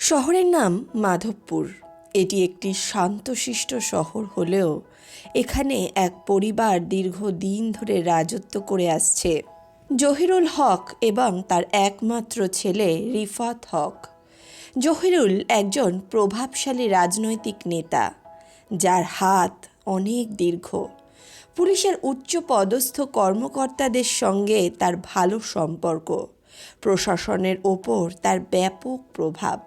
শহরের নাম মাধবপুর। এটি একটি শান্তশিষ্ট শহর হলেও এখানে এক পরিবার দীর্ঘ দিন ধরে রাজত্ব করে আসছে। জহিরুল হক এবং তার একমাত্র ছেলে রিফাত হক। জহিরুল একজন প্রভাবশালী রাজনৈতিক নেতা, যার হাত অনেক দীর্ঘ। পুলিশের উচ্চ পদস্থ কর্মকর্তাদের সঙ্গে তার ভালো সম্পর্ক। প্রশাসনের ওপর তার ব্যাপক প্রভাব।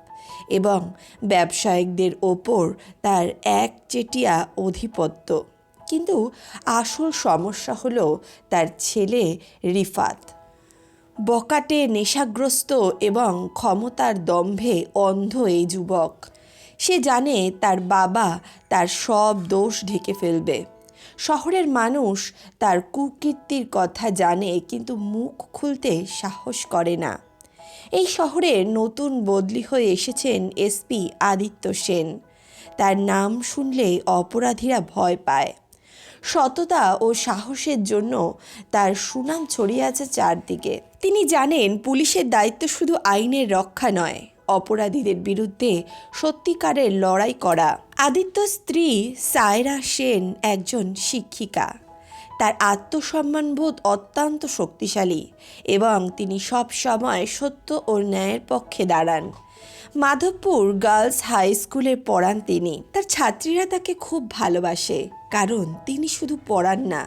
এবং ব্যবসায়িকদের ওপর তার একচেটিয়া অধিপত্য কিন্তু আসল সমস্যা হলো তার ছেলে রিফাত। বকাটে নেশাগ্রস্ত এবং ক্ষমতার দম্ভে অন্ধ এই যুবক। সে জানে তার বাবা তার সব দোষ ঢেকে ফেলবে। শহরের মানুষ তার কুকীর্তির কথা জানে কিন্তু মুখ খুলতে সাহস করে না। এই শহরে নতুন বদলি হয়ে এসেছেন এসপি আদিত্য সেন। তার নাম শুনলে অপরাধীরা ভয় পায়। সততা ও সাহসের জন্য তার সুনাম ছড়িয়ে আছে চারদিকে। তিনি জানেন, পুলিশের দায়িত্ব শুধু আইনের রক্ষা নয়, অপরাধীদের বিরুদ্ধে সত্যিকারের লড়াই করা। আদিত্য স্ত্রী সায়রা সেন একজন শিক্ষিকা। তার আত্মসম্মানবোধ অত্যন্ত শক্তিশালী এবং তিনি সব সময় সত্য ও ন্যায়ের পক্ষে দাঁড়ান। মাধবপুর গার্লস হাই স্কুলে পড়ান তিনি। তার ছাত্রীরা তাকে খুব ভালোবাসে, কারণ তিনি শুধু পড়ান না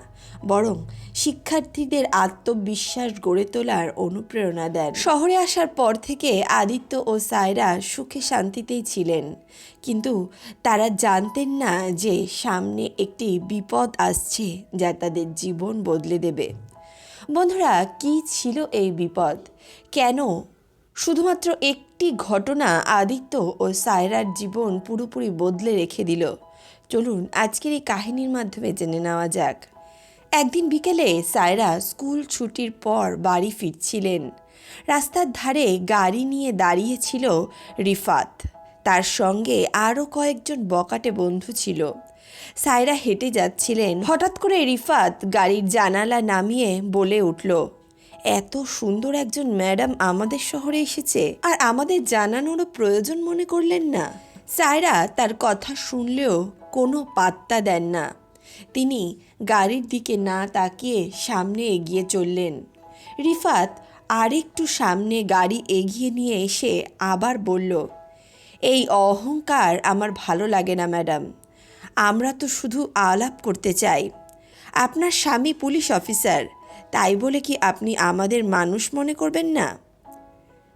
বরং শিক্ষার্থীদের আত্মবিশ্বাস গড়ে তোলার অনুপ্রেরণা দেন। শহরে আসার পর থেকে আদিত্য ও সায়রা সুখে শান্তিতেই ছিলেন। কিন্তু তারা জানতেন না যে সামনে একটি বিপদ আসছে যা তাদের জীবন বদলে দেবে। বন্ধুরা, কি ছিল এই বিপদ? কেন? শুধুমাত্র একটি ঘটনা আদিত্য ও সায়রার জীবন পুরোপুরি বদলে রেখে দিল। চলুন আজকের এই কাহিনীর মাধ্যমে জেনে নেওয়া যাক। একদিন বিকেলে সায়রা স্কুল ছুটির পর বাড়ি ফিরছিলেন। রাস্তার ধারে গাড়ি নিয়ে দাঁড়িয়েছিল রিফাত। তার সঙ্গে আরও কয়েকজন বকাটে বন্ধু ছিল। সায়রা হেঁটে যাচ্ছিলেন। হঠাৎ করে রিফাত গাড়ির জানালা নামিয়ে বলে উঠল, এত সুন্দর একজন ম্যাডাম আমাদের শহরে এসেছে, আর আমাদের জানানোরও প্রয়োজন মনে করলেন না। সায়রা তার কথা শুনলেও কোনো পাত্তা দেন না। তিনি গাড়ির দিকে না তাকিয়ে সামনে এগিয়ে চললেন। রিফাত আরেকটু সামনে গাড়ি এগিয়ে নিয়ে এসে আবার বলল, এই অহংকার আমার ভালো লাগে না, ম্যাডাম। আমরা তো শুধু আলাপ করতে চাই। আপনার স্বামী পুলিশ অফিসার, তাই বলে কি আপনি আমাদের মানুষ মনে করবেন না?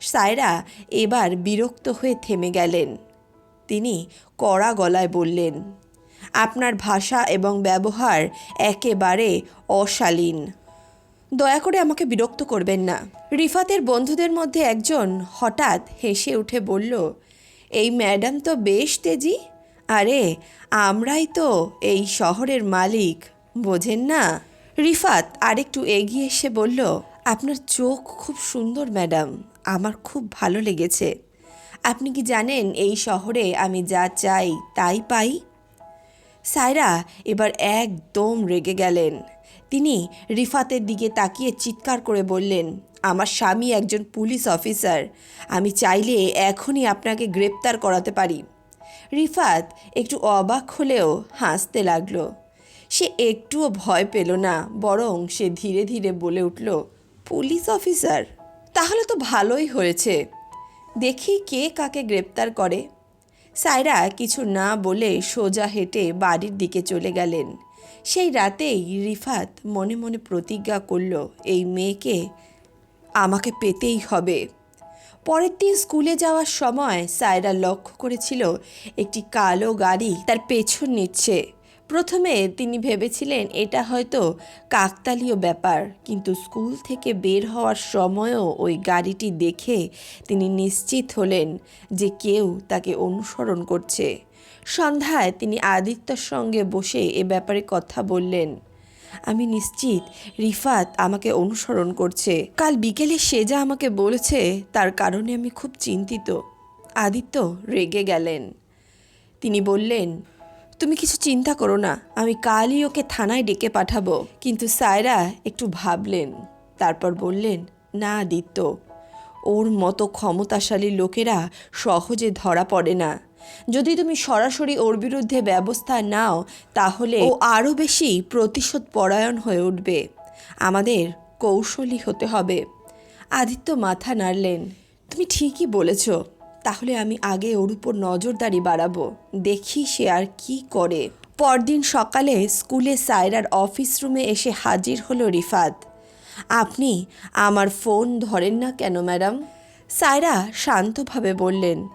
সায়রা এবার বিরক্ত হয়ে থেমে গেলেন। তিনি কড়া গলায় বললেন আপনার ভাষা এবং ব্যবহার একেবারে অশালীন। দয়া করে আমাকে বিরক্ত করবেন না। রিফাতের বন্ধুদের মধ্যে একজন হঠাৎ হেসে উঠে বলল, এই ম্যাডাম তো বেশ তেজি। আরে, আমরাই তো এই শহরের মালিক, বোঝেন না? রিফাত আরেকটু এগিয়ে এসে বলল, আপনার চোখ খুব সুন্দর ম্যাডাম, আমার খুব ভালো লেগেছে। আপনি কি জানেন এই শহরে আমি যা চাই তাই পাই? সায়রা এবার একদম রেগে গেলেন। তিনি রিফাতের দিকে তাকিয়ে চিৎকার করে বললেন, আমার স্বামী একজন পুলিশ অফিসার, আমি চাইলে এখনই আপনাকে গ্রেপ্তার করাতে পারি। রিফাত একটু অবাক হলেও হাসতে লাগল। সে একটুও ভয় পেল না, বরং সে ধীরে ধীরে বলে উঠল, পুলিশ অফিসার? তাহলে তো ভালোই হয়েছে। দেখি কে কাকে গ্রেপ্তার করে। সায়রা কিছু না বলে সোজা হেঁটে বাড়ির দিকে চলে গেলেন। সেই রাতেই রিফাত মনে মনে প্রতিজ্ঞা করল, এই মেয়েকে আমাকে পেতেই হবে। পরের দিন স্কুলে যাওয়ার সময় সায়রা লক্ষ্য করেছিল একটি কালো গাড়ি তার পেছন নিচ্ছে। প্রথমে তিনি ভেবেছিলেন এটা হয়তো কাকতালীয় ব্যাপার, কিন্তু স্কুল থেকে বের হওয়ার সময়ও ওই গাড়িটি দেখে তিনি নিশ্চিত হলেন যে কেউ তাকে অনুসরণ করছে। সন্ধ্যায় তিনি আদিত্যর সঙ্গে বসে এ ব্যাপারে কথা বললেন, আমি নিশ্চিত রিফাত আমাকে অনুসরণ করছে। কাল বিকেলে সে যা আমাকে বলেছে তার কারণে আমি খুব চিন্তিত। আদিত্য রেগে গেলেন। তিনি বললেন তুমি কিছু চিন্তা করো না, আমি কালই ওকে থানায় ডেকে পাঠাবো। কিন্তু সায়রা একটু ভাবলেন, তারপর বললেন, না আদিত্য, ওর মতো ক্ষমতাশালী লোকেরা সহজে ধরা পড়ে না। যদি তুমি সরাসরি ওর বিরুদ্ধে ব্যবস্থা নাও, তাহলে ও আরও বেশি প্রতিশোধ পরায়ণ হয়ে উঠবে। আমাদের কৌশলী হতে হবে। আদিত্য মাথা নাড়লেন, তুমি ঠিকই বলেছ তাহলে আমি আগে ওর উপর নজরদারি বাড়াবো। দেখি সে আর কি করে। পরদিন সকালে স্কুলে সায়রার অফিস রুমে এসে হাজির হলো রিফাত। আপনি আমার ফোন ধরেন না কেন, ম্যাডাম? সায়রা শান্তভাবে বললেন,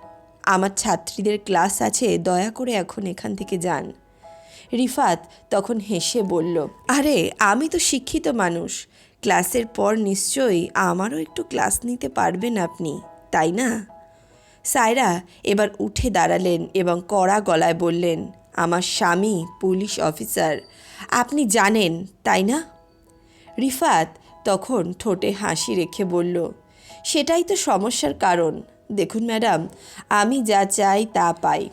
আমার ছাত্রীদের ক্লাস আছে, দয়া করে এখন এখান থেকে যান। রিফাত তখন হেসে বলল, আরে, আমি তো শিক্ষিত মানুষ। ক্লাসের পর নিশ্চয়ই আমারও একটু ক্লাস নিতে পারবেন আপনি, তাই না? সায়রা এবার উঠে দাঁড়ালেন এবং কড়া গলায় বললেন, আমার স্বামী পুলিশ অফিসার। আপনি জানেন, তাই না? রিফাত তখন ঠোঁটে হাসি রেখে বলল, সেটাই তো সমস্যার কারণ। দেখুন ম্যাডাম, আমি যা চাই তা পাই।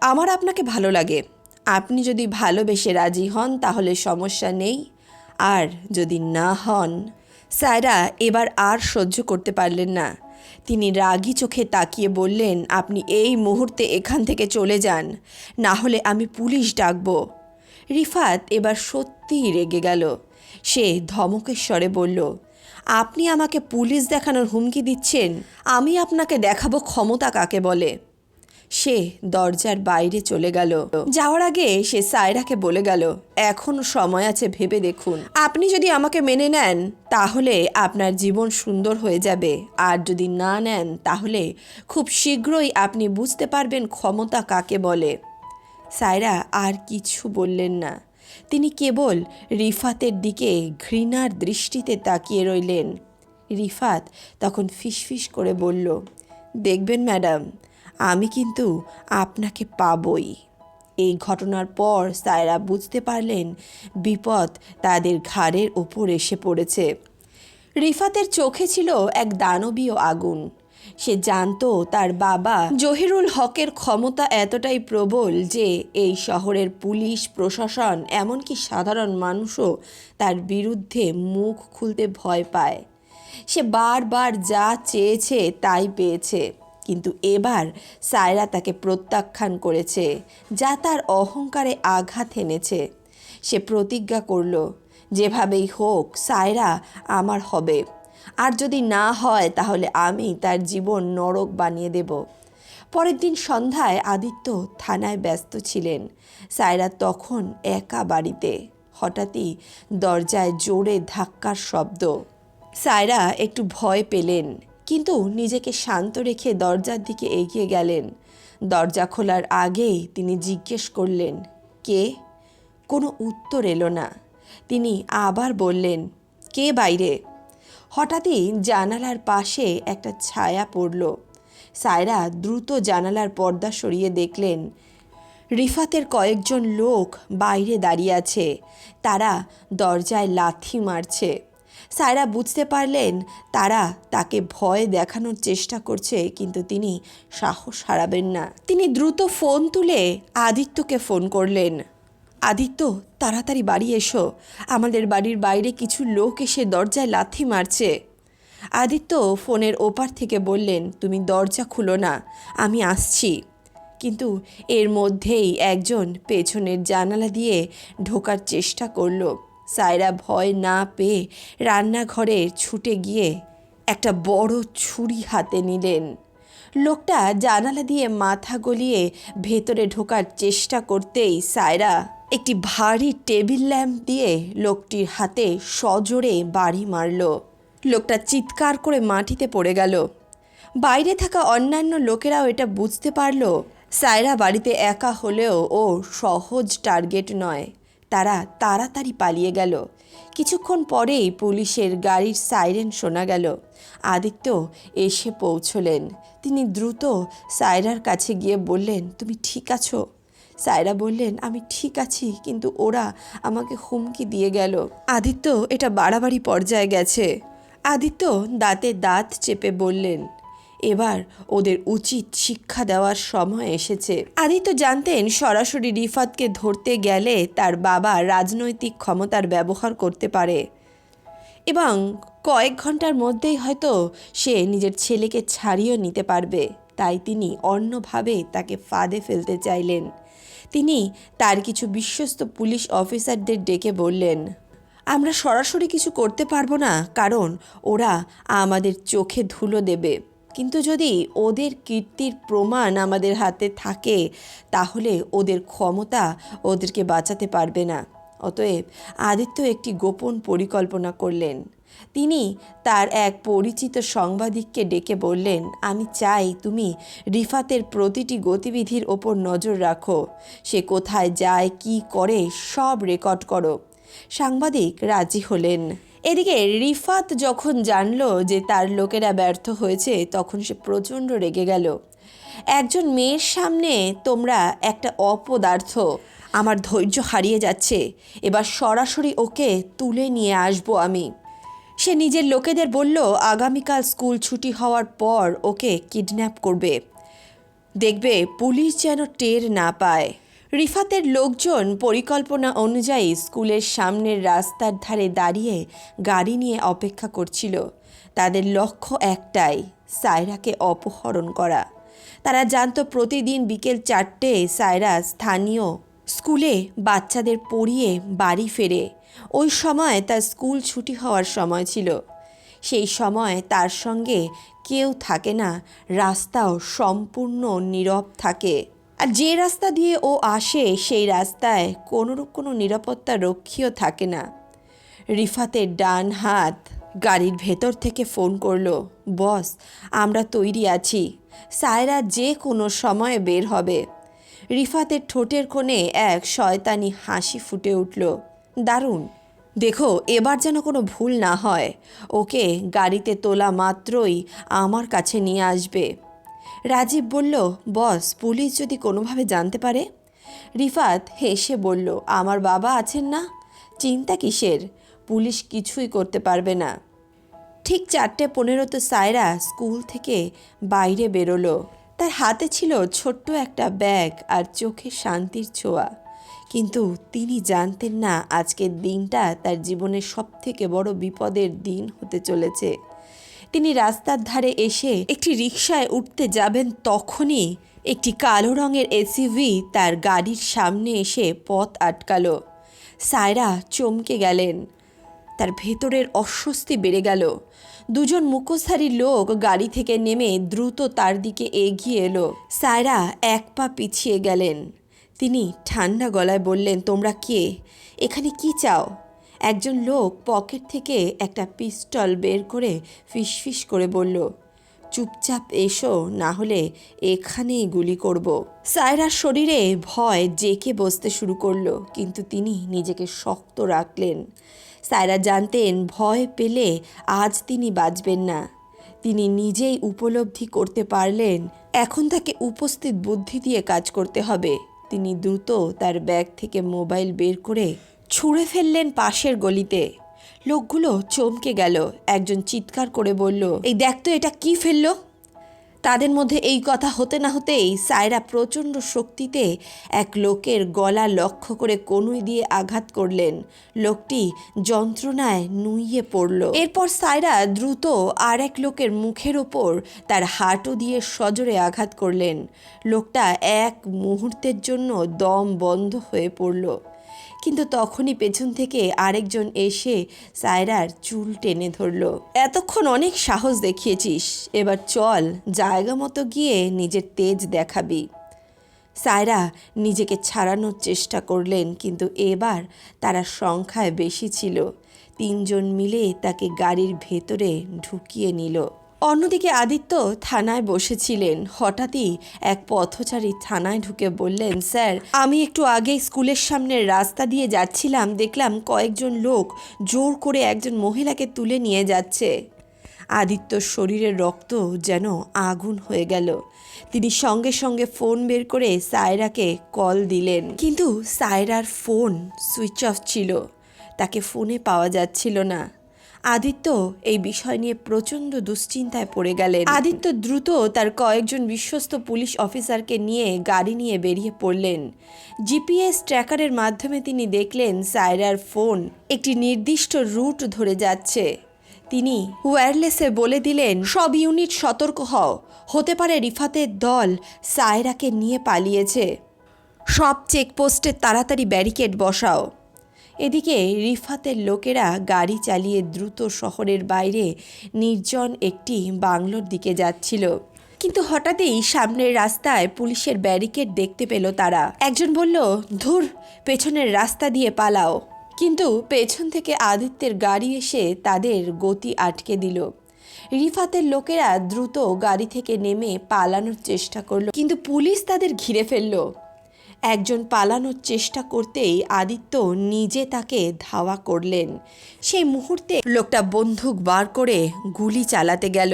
আমার আপনাকে ভালো লাগে। আপনি যদি ভালোবেসে রাজি হন, তাহলে সমস্যা নেই। আর যদি না হন? সায়রা এবার আর সহ্য করতে পারলেন না। তিনি রাগি চোখে তাকিয়ে বললেন, আপনি এই মুহূর্তে এখান থেকে চলে যান, না হলে আমি পুলিশ ডাকবো। রিফাত এবার সত্যিই রেগে গেল। সে ধমকেশ্বরে বলল, আপনি আমাকে পুলিশ দেখানোর হুমকি দিচ্ছেন, আমি আপনাকে দেখাবো ক্ষমতা কাকে বলে? সে দরজার বাইরে চলে গেল। যাওয়ার আগে সে সায়রাকে বলে গেল এখনও সময় আছে, ভেবে দেখুন। আপনি যদি আমাকে মেনে নেন, তাহলে আপনার জীবন সুন্দর হয়ে যাবে। আর যদি না নেন, তাহলে খুব শীঘ্রই আপনি বুঝতে পারবেন ক্ষমতা কাকে বলে। সায়রা আর কিছু বললেন না। তিনি কেবল রিফাতের দিকে ঘৃণার দৃষ্টিতে তাকিয়ে রইলেন। রিফাত তখন ফিসফিস করে বলল, দেখবেন, ম্যাডাম আমি কিন্তু আপনাকে পাবই। এই ঘটনার পর সায়রা বুঝতে পারলেন বিপদ তাদের ঘাড়ের ওপর এসে পড়েছে। রিফাতের চোখে ছিল এক দানবীয় আগুন। সে জানতো তার বাবা জহিরুল হকের ক্ষমতা এতটাই প্রবল যে এই শহরের পুলিশ, প্রশাসন, এমনকি সাধারণ মানুষও তার বিরুদ্ধে মুখ খুলতে ভয় পায়। সে বারবার যা চেয়েছে তাই পেয়েছে। কিন্তু এবার সায়রা তাকে প্রত্যাখ্যান করেছে, যা তার অহংকারে আঘাত এনেছে। সে প্রতিজ্ঞা করল, যেভাবেই হোক, সায়রা আমার হবে। আর যদি না হয়, তাহলে আমি তার জীবন নরক বানিয়ে দেব। পরের দিন সন্ধ্যায় আদিত্য থানায় ব্যস্ত ছিলেন। সায়রা তখন একা বাড়িতে, হঠাৎই দরজায় জোরে ধাক্কার শব্দ। সায়রা একটু ভয় পেলেন। কিন্তু নিজেকে শান্ত রেখে দরজার দিকে এগিয়ে গেলেন। দরজা খোলার আগেই তিনি জিজ্ঞেস করলেন, কে? কোনো উত্তর এলো না। তিনি আবার বললেন, কে বাইরে? হঠাৎই জানালার পাশে একটা ছায়া পড়ল। সায়রা দ্রুত জানালার পর্দা সরিয়ে দেখলেন, রিফাতের কয়েকজন লোক বাইরে দাঁড়িয়ে আছে। তারা দরজায় লাথি মারছে। সায়রা বুঝতে পারলেন তারা তাকে ভয় দেখানোর চেষ্টা করছে, কিন্তু তিনি সাহস হারাবেন না। তিনি দ্রুত ফোন তুলে আদিত্যকে ফোন করলেন। আদিত্য, তাড়াতাড়ি বাড়ি এসো। আমাদের বাড়ির বাইরে কিছু লোক এসে দরজায় লাথি মারছে। আদিত্য ফোনের ওপার থেকে বললেন, তুমি দরজা খুলো না, আমি আসছি। কিন্তু এর মধ্যেই একজন পেছনের জানালা দিয়ে ঢোকার চেষ্টা করল। সায়রা ভয় না পেয়ে রান্নাঘরে ছুটে গিয়ে একটা বড় ছুরি হাতে নিলেন। লোকটা জানালা দিয়ে মাথা গলিয়ে ভেতরে ঢোকার চেষ্টা করতেই সায়রা একটি ভারী টেবিল ল্যাম্প দিয়ে লোকটির হাতে সজোরে বাড়ি মারল। লোকটা চিৎকার করে মাটিতে পড়ে গেল। বাইরে থাকা অন্যান্য লোকেরাও এটা বুঝতে পারল। সায়রা বাড়িতে একা হলেও ও সহজ টার্গেট নয়। তারা তাড়াতাড়ি পালিয়ে গেল। কিছুক্ষণ পরেই পুলিশের গাড়ির সাইরেন শোনা গেল। আদিত্য এসে পৌঁছলেন। তিনি দ্রুত সায়রার কাছে গিয়ে বললেন, তুমি ঠিক আছো? সায়রা বললেন, আমি ঠিক আছি, কিন্তু ওরা আমাকে হুমকি দিয়ে গেল। আদিত্য, এটা বাড়াবাড়ি পর্যায়ে গেছে। আদিত্য দাঁতে দাঁত চেপে বললেন এবার ওদের উচিত শিক্ষা দেওয়ার সময় এসেছে। আদিত্য জানতেন, সরাসরি রিফাতকে ধরতে গেলে তার বাবা রাজনৈতিক ক্ষমতার ব্যবহার করতে পারে। এবং কয়েক ঘণ্টার মধ্যেই হয়তো সে নিজের ছেলেকে ছাড়িয়েও নিতে পারবে। তাই তিনি অন্যভাবে তাকে ফাঁদে ফেলতে চাইলেন। তিনি তার কিছু বিশ্বস্ত পুলিশ অফিসারদের ডেকে বললেন, আমরা সরাসরি কিছু করতে পারব না, কারণ ওরা আমাদের চোখে ধুলো দেবে। কিন্তু যদি ওদের কীর্তির প্রমাণ আমাদের হাতে থাকে, তাহলে ওদের ক্ষমতা ওদেরকে বাঁচাতে পারবে না। অতএব আদিত্য একটি গোপন পরিকল্পনা করলেন। তিনি তার এক পরিচিত সাংবাদিককে ডেকে বললেন, আমি চাই তুমি রিফাতের প্রতিটি গতিবিধির ওপর নজর রাখো। সে কোথায় যায়, কি করে, সব রেকর্ড করো। সাংবাদিক রাজি হলেন। এদিকে রিফাত যখন জানলো যে তার লোকেরা ব্যর্থ হয়েছে, তখন সে প্রচণ্ড রেগে গেল। একজন মেয়ের সামনে তোমরা একটা অপদার্থ, আমার ধৈর্য হারিয়ে যাচ্ছে, এবার সরাসরি ওকে তুলে নিয়ে আসব আমি। সে নিজের লোকেদের বলল, আগামীকাল স্কুল ছুটি হওয়ার পর ওকে কিডন্যাপ করবে। দেখবে পুলিশ যেন টের না পায়। রিফাতের লোকজন পরিকল্পনা অনুযায়ী স্কুলের সামনের রাস্তার ধারে দাঁড়িয়ে গাড়ি নিয়ে অপেক্ষা করছিল। তাদের লক্ষ্য একটাই, সায়রাকে অপহরণ করা। তারা জানত প্রতিদিন বিকেল চারটে সায়রা স্থানীয় স্কুলে বাচ্চাদের পড়িয়ে বাড়ি ফেরে। ওই সময় তার স্কুল ছুটি হওয়ার সময় ছিল। সেই সময় তার সঙ্গে কেউ থাকে না, রাস্তাও সম্পূর্ণ নীরব থাকে। আর যে রাস্তা দিয়ে ও আসে, সেই রাস্তায় কোনোরূপ কোনো নিরাপত্তা রক্ষীও থাকে না। রিফাতের ডান হাত গাড়ির ভেতর থেকে ফোন করল, বস, আমরা তৈরি আছি। সায়রা যে কোনো সময়ে বের হবে। রিফাতের ঠোঁটের কোণে এক শয়তানি হাসি ফুটে উঠল। দারুণ। দেখো, এবার যেন কোনো ভুল না হয়। ওকে গাড়িতে তোলা মাত্রই আমার কাছে নিয়ে আসবে। রাজীব বলল, বস, পুলিশ যদি কোনোভাবে জানতে পারে? রিফাত হেসে বলল, আমার বাবা আছেন না? চিন্তা কিসের? পুলিশ কিছুই করতে পারবে না। ঠিক চারটে পনেরোতে সায়রা স্কুল থেকে বাইরে বেরোলো। তার হাতে ছিল ছোট্ট একটা ব্যাগ আর চোখে শান্তির ছোঁয়া। কিন্তু তিনি জানতেন না আজকের দিনটা তার জীবনের সবথেকে বড় বিপদের দিন হতে চলেছে। তিনি রাস্তার ধারে এসে একটি রিকশায় উঠতে যাবেন তখনই একটি কালো রঙের এসইভি তার গাড়ির সামনে এসে পথ আটকালো। সায়রা চমকে গেলেন। তার ভেতরের অস্বস্তি বেড়ে গেল। দুজন মুখোশধারী লোক গাড়ি থেকে নেমে দ্রুত তার দিকে এগিয়ে এলো। সায়রা এক পা পিছিয়ে গেলেন। তিনি ঠান্ডা গলায় বললেন, তোমরা কে? এখানে কি চাও? একজন লোক পকেট থেকে একটা পিস্তল বের করে ফিসফিস করে বলল, চুপচাপ এসো, না হলে এখানেই গুলি করব। সায়রার শরীরে ভয় জেকে বসতে শুরু করল, কিন্তু তিনি নিজেকে শক্ত রাখলেন। সায়রা জানতেন ভয় পেলে আজ তিনি বাঁচবেন না। তিনি নিজেই উপলব্ধি করতে পারলেন, এখন তাকে উপস্থিত বুদ্ধি দিয়ে কাজ করতে হবে। তিনি দ্রুত তার ব্যাগ থেকে মোবাইল বের করে ছুঁড়ে ফেললেন পাশের গলিতে। লোকগুলো চমকে গেল। একজন চিৎকার করে বলল, এই দেখ তো, এটা কি ফেলল? তাদের মধ্যে এই কথা হতে না হতেই সায়রা প্রচণ্ড শক্তিতে এক লোকের গলা লক্ষ্য করে কনুই দিয়ে আঘাত করলেন। লোকটি যন্ত্রণায় নুইয়ে পড়ল। এরপর সায়রা দ্রুত আর এক লোকের মুখের ওপর তার হাঁটু দিয়ে সজোরে আঘাত করলেন। লোকটা এক মুহূর্তের জন্য দম বন্ধ হয়ে পড়ল। কিন্তু তখনই পেছন থেকে আরেকজন এসে সায়রার চুল টেনে ধরল। এতক্ষণ অনেক সাহস দেখিয়েছিস। এবার চল, জায়গা মতো গিয়ে নিজের তেজ দেখাবি। সায়রা নিজেকে ছাড়ানোর চেষ্টা করলেন, কিন্তু এবার তারা সংখ্যায় বেশি ছিল। তিনজন মিলে তাকে গাড়ির ভেতরে ঢুকিয়ে নিল। অন্যদিকে আদিত্য থানায় বসেছিলেন। হঠাৎই এক পথচারী থানায় ঢুকে বললেন, স্যার, আমি একটু আগে স্কুলের সামনের রাস্তা দিয়ে যাচ্ছিলাম, দেখলাম কয়েকজন লোক জোর করে একজন মহিলাকে তুলে নিয়ে যাচ্ছে। আদিত্যর শরীরের রক্ত যেন আগুন হয়ে গেল। তিনি সঙ্গে সঙ্গে ফোন বের করে সায়রাকে কল দিলেন। কিন্তু সায়রার ফোন সুইচ অফ ছিল, তাকে ফোনে পাওয়া যাচ্ছিল না। আদিত্য এই বিষয় নিয়ে প্রচণ্ড দুশ্চিন্তায় পড়ে গেলেন। আদিত্য দ্রুত তার কয়েকজন বিশ্বস্ত পুলিশ অফিসারকে নিয়ে গাড়ি নিয়ে বেরিয়ে পড়লেন। জিপিএস ট্র্যাকারের মাধ্যমে তিনি দেখলেন সায়রার ফোন একটি নির্দিষ্ট রুট ধরে যাচ্ছে। তিনি ওয়্যারলেসে বলে দিলেন, সব ইউনিট সতর্ক হও। হতে পারে রিফাতের দল সায়রাকে নিয়ে পালিয়েছে। সব চেকপোস্টে তাড়াতাড়ি ব্যারিকেড বসাও। এদিকে রিফাতের লোকেরা গাড়ি চালিয়ে দ্রুত শহরের বাইরে নির্জন একটি বাংলোর দিকে যাচ্ছিল। কিন্তু হঠাৎই সামনের রাস্তায় পুলিশের ব্যারিকেড দেখতে পেল তারা। একজন বলল, ধুর, পেছনের রাস্তা দিয়ে পালাও। কিন্তু পেছন থেকে আদিত্যের গাড়ি এসে তাদের গতি আটকে দিল। রিফাতের লোকেরা দ্রুত গাড়ি থেকে নেমে পালানোর চেষ্টা করল, কিন্তু পুলিশ তাদের ঘিরে ফেলল। একজন পালানোর চেষ্টা করতেই আদিত্য নিজে তাকে ধাওয়া করলেন। সেই মুহূর্তে লোকটা বন্দুক বার করে গুলি চালাতে গেল।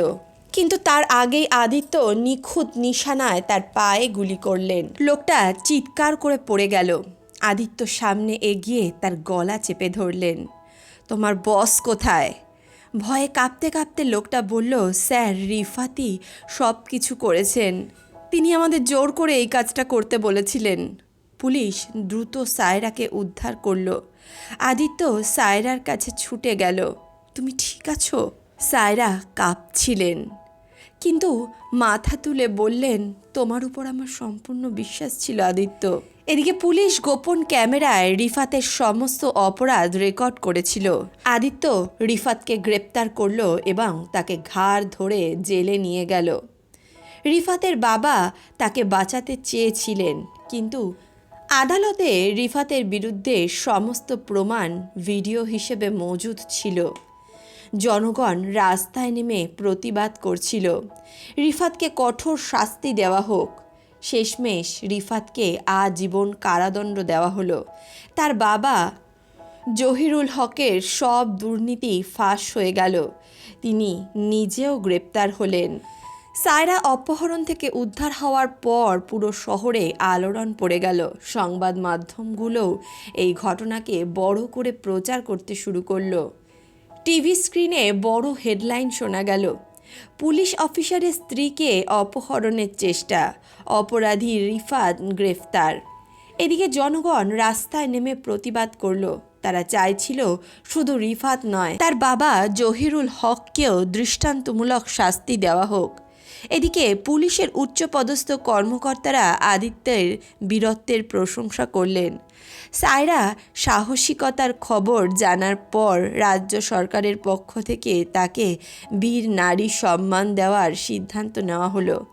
কিন্তু তার আগেই আদিত্য নিখুঁত নিশানায় তার পায়ে গুলি করলেন। লোকটা চিৎকার করে পড়ে গেল। আদিত্য সামনে এগিয়ে তার গলা চেপে ধরলেন। তোমার বস কোথায়? ভয়ে কাঁপতে কাঁপতে লোকটা বলল, স্যার, রিফাতি সব কিছু করেছেন। তিনি আমাদের জোর করে এই কাজটা করতে বলেছিলেন। পুলিশ দ্রুত সায়রাকে উদ্ধার করল। আদিত্য সায়রার কাছে ছুটে গেল। তুমি ঠিক আছো? সায়রা কাঁপছিলেন। কিন্তু মাথা তুলে বললেন, তোমার উপর আমার সম্পূর্ণ বিশ্বাস ছিল আদিত্য। এদিকে পুলিশ গোপন ক্যামেরায় রিফাতের সমস্ত অপরাধ রেকর্ড করেছিল। আদিত্য রিফাতকে গ্রেপ্তার করল এবং তাকে ঘাড় ধরে জেলে নিয়ে গেল। রিফাতের বাবা তাকে বাঁচাতে চেয়েছিলেন, কিন্তু আদালতে রিফাতের বিরুদ্ধে সমস্ত প্রমাণ ভিডিও হিসেবে মজুদ ছিল। জনগণ রাস্তায় নেমে প্রতিবাদ করছিল। রিফাতকে কঠোর শাস্তি দেওয়া হোক। শেষমেশ রিফাতকে আজীবন কারাদণ্ড দেওয়া হলো। তার বাবা জহিরুল হকের সব দুর্নীতি ফাঁস হয়ে গেল। তিনি নিজেও গ্রেপ্তার হলেন। সায়রা অপহরণ থেকে উদ্ধার হওয়ার পর পুরো শহরে আলোড়ন পড়ে গেল। সংবাদ মাধ্যমগুলোও এই ঘটনাকে বড় করে প্রচার করতে শুরু করল। টিভি স্ক্রিনে বড় হেডলাইন শোনা গেল, পুলিশ অফিসারের স্ত্রীকে অপহরণের চেষ্টা, অপরাধী রিফাত গ্রেফতার। এদিকে জনগণ রাস্তায় নেমে প্রতিবাদ করল। তারা চাইছিল শুধু রিফাত নয়, তার বাবা জহিরুল হককেও দৃষ্টান্তমূলক শাস্তি দেওয়া হোক। এদিকে পুলিশের উচ্চপদস্থ কর্মকর্তারা আদিত্যের বীরত্বের প্রশংসা করলেন। সায়রা সাহসিকতার খবর জানার পর রাজ্য সরকারের পক্ষ থেকে তাকে বীর নারী সম্মান দেওয়ার সিদ্ধান্ত নেওয়া হলো।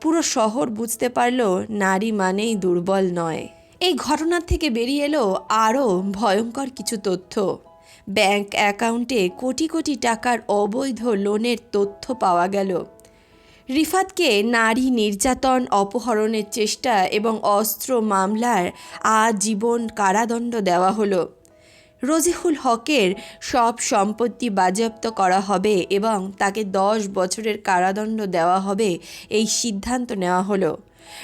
পুরো শহর বুঝতে পারল নারী মানেই দুর্বল নয়। এই ঘটনার থেকে বেরিয়ে এলো আরও ভয়ঙ্কর কিছু তথ্য। ব্যাংক অ্যাকাউন্টে কোটি কোটি টাকার অবৈধ লোনের তথ্য পাওয়া গেল। রিফাতকে নারী নির্যাতন, অপহরণের চেষ্টা এবং অস্ত্র মামলার আজীবন কারাদণ্ড দেওয়া হলো। রজিহুল হকের সব সম্পত্তি বাজেয়াপ্ত করা হবে এবং তাকে দশ বছরের কারাদণ্ড দেওয়া হবে এই সিদ্ধান্ত নেওয়া হলো।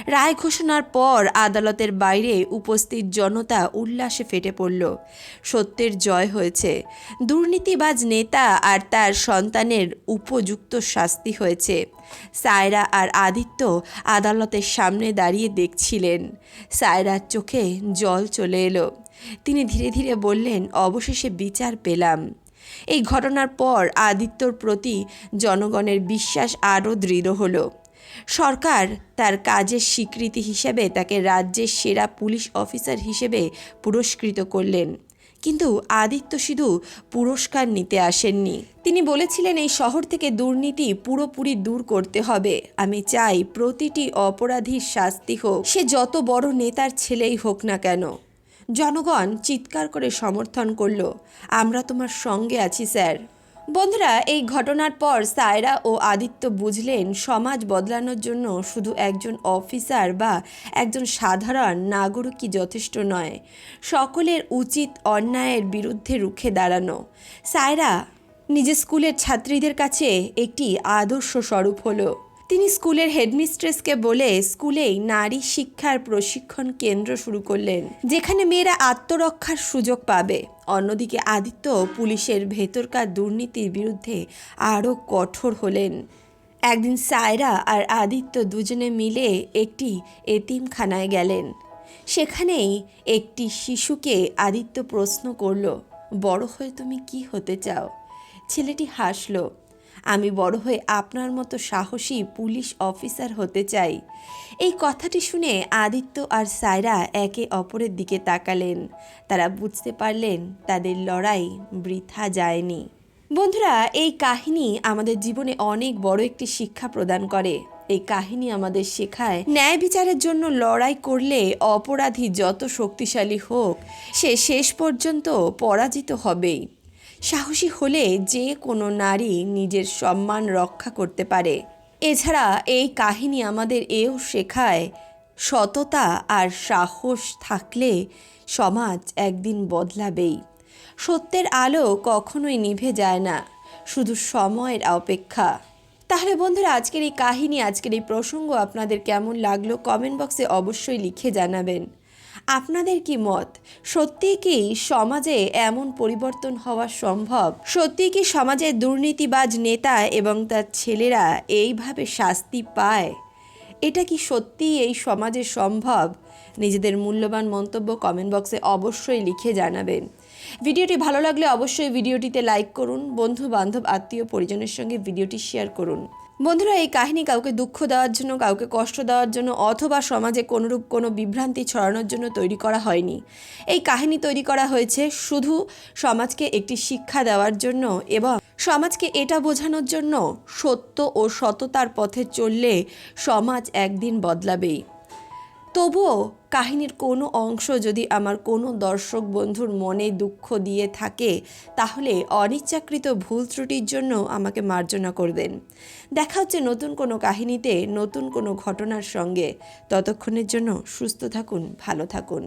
রায় ঘোষণার পর আদালতের বাইরে উপস্থিত জনতা উল্লাসে ফেটে পড়ল। সত্যের জয় হয়েছে। দুর্নীতিবাজ নেতা আর তার সন্তানের উপযুক্ত শাস্তি হয়েছে। সায়রা আর আদিত্য আদালতের সামনে দাঁড়িয়ে দেখছিলেন। সায়রার চোখে জল চলে এলো। তিনি ধীরে ধীরে বললেন, অবশেষে বিচার পেলাম। এই ঘটনার পর আদিত্যর প্রতি জনগণের বিশ্বাস আরও দৃঢ় হলো। সরকার তার কাজের স্বীকৃতি হিসেবে তাকে রাজ্যের সেরা পুলিশ অফিসার হিসেবে পুরস্কৃত করলেন। কিন্তু আদিত্য সিধু পুরস্কার নিতে আসেননি। তিনি বলেছিলেন, এই শহর থেকে দুর্নীতি পুরোপুরি দূর করতে হবে। আমি চাই প্রতিটি অপরাধীর শাস্তি হোক। সে যত বড় নেতার ছেলেই হোক না কেন। জনগণ চিৎকার করে সমর্থন করল, আমরা তোমার সঙ্গে আছি, স্যার। বন্ধুরা, এই ঘটনার পর সায়রা ও আদিত্য বুঝলেন, সমাজ বদলানোর জন্য শুধু একজন অফিসার বা একজন সাধারণ নাগরিকই যথেষ্ট নয়, সকলের উচিত অন্যায়ের বিরুদ্ধে রুখে দাঁড়ানো। সায়রা, নিজের স্কুলের ছাত্রীদের কাছে একটি আদর্শ স্বরূপ হলো। তিনি স্কুলের হেডমিস্ট্রেসকে বলে স্কুলেই নারী শিক্ষার প্রশিক্ষণ কেন্দ্র শুরু করলেন, যেখানে মেয়েরা আত্মরক্ষার সুযোগ পাবে। অন্যদিকে আদিত্য পুলিশের ভেতরকার দুর্নীতির বিরুদ্ধে আরও কঠোর হলেন। একদিন সায়রা আর আদিত্য দুজনে মিলে একটি এতিমখানায় গেলেন। সেখানেই একটি শিশুকে আদিত্য প্রশ্ন করল, বড় হয়ে তুমি কি হতে চাও? ছেলেটি হাসলো আমি বড় হয়ে আপনার মতো সাহসী পুলিশ অফিসার হতে চাই। এই কথাটি শুনে আদিত্য আর সায়রা একে অপরের দিকে তাকালেন। তারা বুঝতে পারলেন তাদের লড়াই বৃথা যায়নি। বন্ধুরা, এই কাহিনী আমাদের জীবনে অনেক বড় একটি শিক্ষা প্রদান করে। এই কাহিনী আমাদের শেখায়, ন্যায় বিচারের জন্য লড়াই করলে অপরাধী যত শক্তিশালী হোক, সে শেষ পর্যন্ত পরাজিত হবেই। সাহসী হলে যে কোনো নারী নিজের সম্মান রক্ষা করতে পারে। এছাড়া এই কাহিনী আমাদের এও শেখায়, সততা আর সাহস থাকলে সমাজ একদিন বদলাবেই। সত্যের আলো কখনোই নিভে যায় না, শুধু সময়ের অপেক্ষা। তাহলে বন্ধুরা, আজকের এই কাহিনী, আজকের এই প্রসঙ্গ আপনাদের কেমন লাগল? কমেন্ট বক্সে অবশ্যই লিখে জানাবেন। আপনাদের কি মত? সত্যি কি সমাজে এমন পরিবর্তন হওয়া সম্ভব? সত্যি কি সমাজে দুর্নীতিবাজ নেতা এবং তার ছেলেরা এইভাবে শাস্তি পায়? এটা কি সত্যি এই সমাজে সম্ভব? নিজেদের মূল্যবান মন্তব্য কমেন্ট বক্সে অবশ্যই লিখে জানাবেন। ভিডিওটি ভালো লাগলে অবশ্যই ভিডিওটিতে লাইক করুন, বন্ধু, বান্ধব, আত্মীয়, পরিজনের সঙ্গে ভিডিওটি শেয়ার করুন। বন্ধুরা, এই কাহিনী কাউকে দুঃখ দেওয়ার জন্য, কাউকে কষ্ট দেওয়ার জন্য অথবা সমাজে কোনোরূপ কোনো বিভ্রান্তি ছড়ানোর জন্য তৈরি করা হয়নি। এই কাহিনী তৈরি করা হয়েছে শুধু সমাজকে একটি শিক্ষা দেওয়ার জন্য এবং সমাজকে এটা বোঝানোর জন্য সত্য ও সততার পথে চললে সমাজ একদিন বদলাবেই। তবুও কাহিনীর কোনো অংশ যদি আমার কোনো দর্শক বন্ধুর মনে দুঃখ দিয়ে থাকে, তাহলে অনিচ্ছাকৃত ভুল ত্রুটির জন্য আমাকে মার্জনা করবেন। দেখা হচ্ছে নতুন কোনো কাহিনীতে, নতুন কোনো ঘটনার সঙ্গে। ততক্ষণের জন্য সুস্থ থাকুন, ভালো থাকুন।